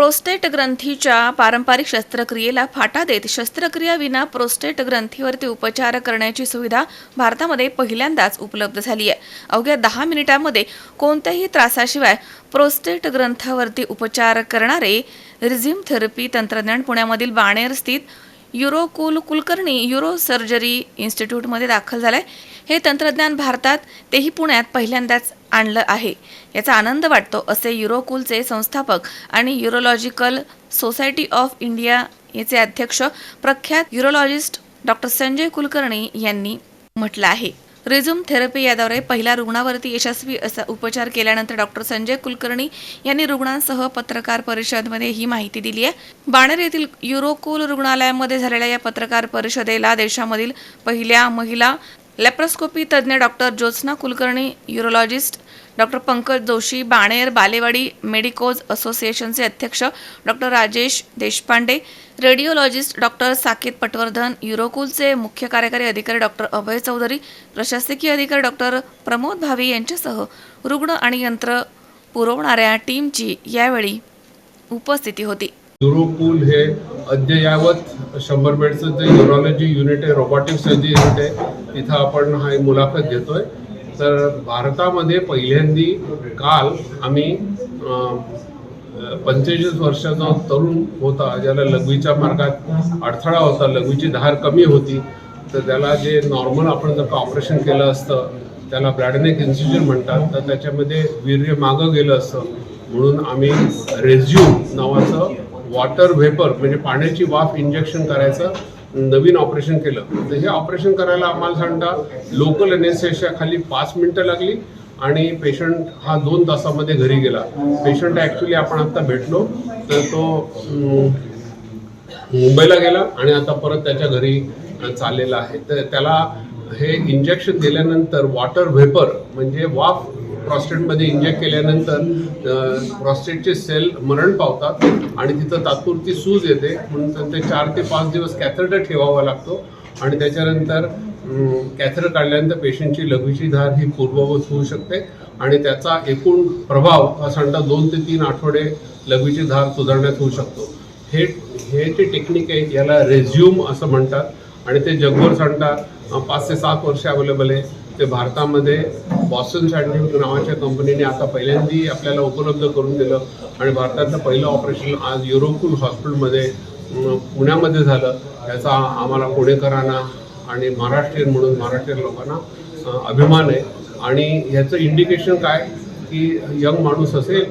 Prostate ग्रंथीच्या पारंपरिक शस्त्रक्रियेला फाटा देत शस्त्रक्रिया विना प्रोस्टेट ग्रंथीवरती उपचार करण्याची सुविधा भारतामध्ये पहिल्यांदाच उपलब्ध झाली आहे. अवघ्या दहा मिनिटांमध्ये कोणत्याही त्रासाशिवाय प्रोस्टेट ग्रंथावरती उपचार करणारे रिझिम थेरपी तंत्रज्ञान पुण्यामधील बाणेर स्थित युरोकुल कुलकर्णी युरो सर्जरी इन्स्टिट्यूटमध्ये दाखल झालंय. हे तंत्रज्ञान भारतात तेही पुण्यात पहिल्यांदाच आणलं आहे. याचा आनंद वाटतो असे युरोकूलचे संस्थापक आणि युरोलॉजिकल सोसायटी ऑफ इंडिया याचे अध्यक्ष प्रख्यात युरोलॉजिस्ट डॉक्टर संजय कुलकर्णी यांनी म्हटलं आहे. रिझ्युम थेरपी याद्वारे पहिल्या रुग्णावरती यशस्वी असा उपचार केल्यानंतर डॉक्टर संजय कुलकर्णी यांनी रुग्णांसह पत्रकार परिषदमध्ये ही माहिती दिली आहे. बाणेर येथील युरोकुल रुग्णालयामध्ये झालेल्या या पत्रकार परिषदेला देशामधील पहिल्या महिला लेप्रोस्कोपी तज्ज्ञ doctor Jyotsna Kulkarni urologist doctor Pankaj Joshi Baner Balewadi medicos असोसिएशनचे अध्यक्ष doctor Rajesh Deshpande radiologist doctor Saket Patwardhan युरोकुलचे मुख्य कार्यकारी अधिकारी डॉक्टर अभय चौधरी प्रशासकीय अधिकारी डॉक्टर प्रमोद भावे यांच्यासह रुग्ण आणि यंत्र पुरवणाऱ्या टीमची यावेळी उपस्थिती होती. युरोपूल हे अद्ययावत शंभर बेडचं जे युरोलॉजी युनिट आहे रोबोटिक सर्जरी युनिट आहे तिथं आपण हा मुलाखत घेतोय. तर भारतामध्ये पहिल्यांदी काल आम्ही पंचेचाळीस वर्षाचा तरुण होता ज्याला लघवीच्या मार्गात अडथळा होता लघवीची धार कमी होती तर त्याला जे नॉर्मल आपण जर का ऑपरेशन केलं असतं त्याला ब्रॅडनेक इन्सिजन म्हणतात तर त्याच्यामध्ये वीर्य मागं गेलं असतं. म्हणून आम्ही रेझ्यूम नावाचं वॉटर व्हेपर म्हणजे पाण्याची वाफ इंजेक्शन करायचं नवीन ऑपरेशन केलं. तर हे ऑपरेशन करायला आम्हाला सांगता लोकल एनएसएसच्या खाली पाच मिनटं लागली आणि पेशंट हा दोन तासामध्ये घरी गेला. पेशंट ॲक्च्युली आपण आत्ता भेटलो तर तो मुंबईला गेला आणि आता परत त्याच्या घरी चाललेला आहे. तर त्याला हे इंजेक्शन दिल्यानंतर वॉटर व्हेपर म्हणजे वाफ प्रॉस्टेटमध्ये इंजेक्ट केल्यानंतर प्रॉस्टेटचे सेल मरण पावतात आणि तिथं तात्पुरती सूज येते. म्हणून तर ते चार ते पाच दिवस कॅथेटर ठेवावा लागतो आणि त्याच्यानंतर कॅथेटर काढल्यानंतर पेशंटची लघवीची धार ही पूर्ववत होऊ शकते आणि त्याचा एकूण प्रभाव हा साधारणतः दोन ते तीन आठवडे लघवीची धार सुधारण्यात होऊ शकतो. हे हे जे टेक्निक आहे याला रेझ्यूम असं म्हणतात आणि ते जगभर सांगता पाच ते सात वर्ष अवेलेबल आहे. ते भारतामध्ये बॉस्टन सायंटिफिक नावाच्या कंपनीने आता पहिल्यांदी आपल्याला उपलब्ध करून दिलं आणि भारतातलं पहिलं ऑपरेशन आज युरोकुल हॉस्पिटलमध्ये पुण्यामध्ये झालं. याचा आम्हाला पुणेकरांना आणि महाराष्ट्रीयन म्हणून महाराष्ट्रीयन लोकांना अभिमान आहे. आणि ह्याचं इंडिकेशन काय? की यंग माणूस असेल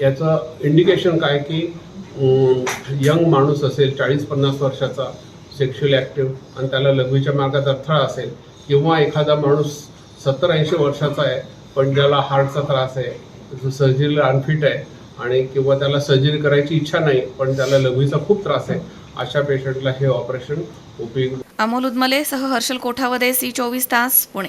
याचं इंडिकेशन काय? की यंग माणूस असेल चाळीस पन्नास वर्षाचा सेक्शुअली ॲक्टिव्ह आणि त्याला लघवीच्या मार्गात अडथळा असेल किंवा एखादा माणूस सत्तर ऐंशी वर्षाचा आहे पण ज्याला हार्टचा त्रास आहे जो सर्जरीला अनफिट आहे आणि किंवा त्याला सर्जरी करायची इच्छा नाही पण त्याला लघवीचा खूप त्रास आहे अशा पेशंटला हे ऑपरेशन उपयोग अमोल उदमले सह हर्षल कोठावदे सी चोवीस तास पुणे.